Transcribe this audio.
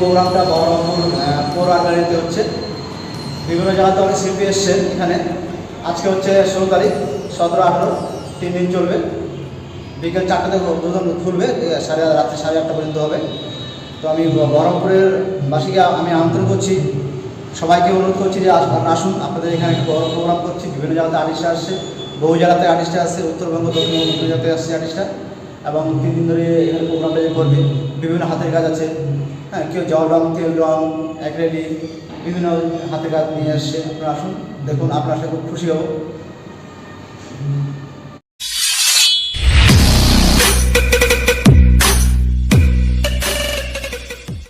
প্রোগ্রামটা বহরমপুর পৌর আকারিতে হচ্ছে। বিভিন্ন জায়গাতে অনেক শিল্পী এসছেন এখানে। আজকে হচ্ছে ষোলো তারিখ, সতেরো, আঠেরো, তিন দিন চলবে। বিকেল চারটা থেকে উদ্বোধন খুলবে সাড়ে রাত্রে সাড়ে আটটা পর্যন্ত হবে। তো আমি বহরমপুরের বাসীকে আমি আমন্ত্রণ করছি। সবাইকে অনুরোধ করছি যে আসুন। আপনাদের এখানে একটা বড় প্রোগ্রাম করছি। বিভিন্ন জায়গাতে আর্টিস্ট আসছে। বহু জায়গাতে আর্টিস্ট আসছে। উত্তরবঙ্গ, দক্ষিণবঙ্গ, বিভিন্ন জায়গাতে আসছে আর্টিস্টরা। এবং তিন দিন ধরে এখানে প্রোগ্রামটা করবে, বিভিন্ন হাতের কাজ আছে। হ্যাঁ কেউ জল রং তেল রং অ্যাক্রেলিক বিভিন্ন হাতের কাজ নিয়ে আসছে। আপনারা আসুন, দেখুন, আপনার সাথে খুব খুশি হব।